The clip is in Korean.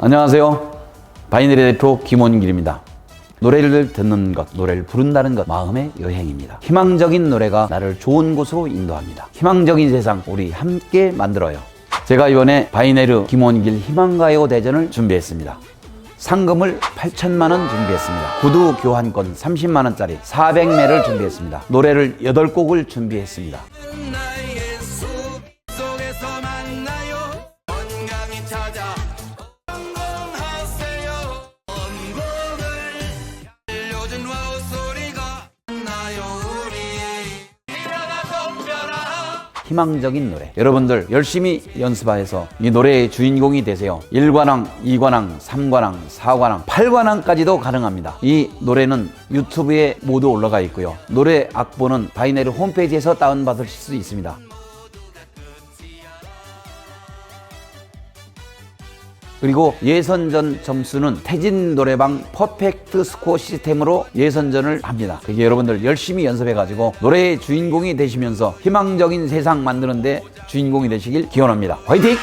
안녕하세요. 바이너리 대표 김원길입니다. 노래를 듣는 것, 노래를 부른다는 것, 마음의 여행입니다. 희망적인 노래가 나를 좋은 곳으로 인도합니다. 희망적인 세상, 우리 함께 만들어요. 제가 이번에 바이네르 김원길 희망가요 대전을 준비했습니다. 상금을 8천만 원 준비했습니다. 구두 교환권 30만 원짜리 400매를 준비했습니다. 노래를 8곡을 준비했습니다. 나의 숲 속에서 만나요 건강히 찾아 희망적인 노래. 여러분들 열심히 연습해서 이 노래의 주인공이 되세요. 1관왕, 2관왕, 3관왕, 4관왕, 8관왕까지도 가능합니다. 이 노래는 유튜브에 모두 올라가 있고요. 노래 악보는 바이네르 홈페이지에서 다운받으실 수 있습니다. 그리고 예선전 점수는 태진 노래방 퍼펙트 스코어 시스템으로 예선전을 합니다. 그게 여러분들 열심히 연습해가지고 노래의 주인공이 되시면서 희망적인 세상 만드는데 주인공이 되시길 기원합니다. 화이팅!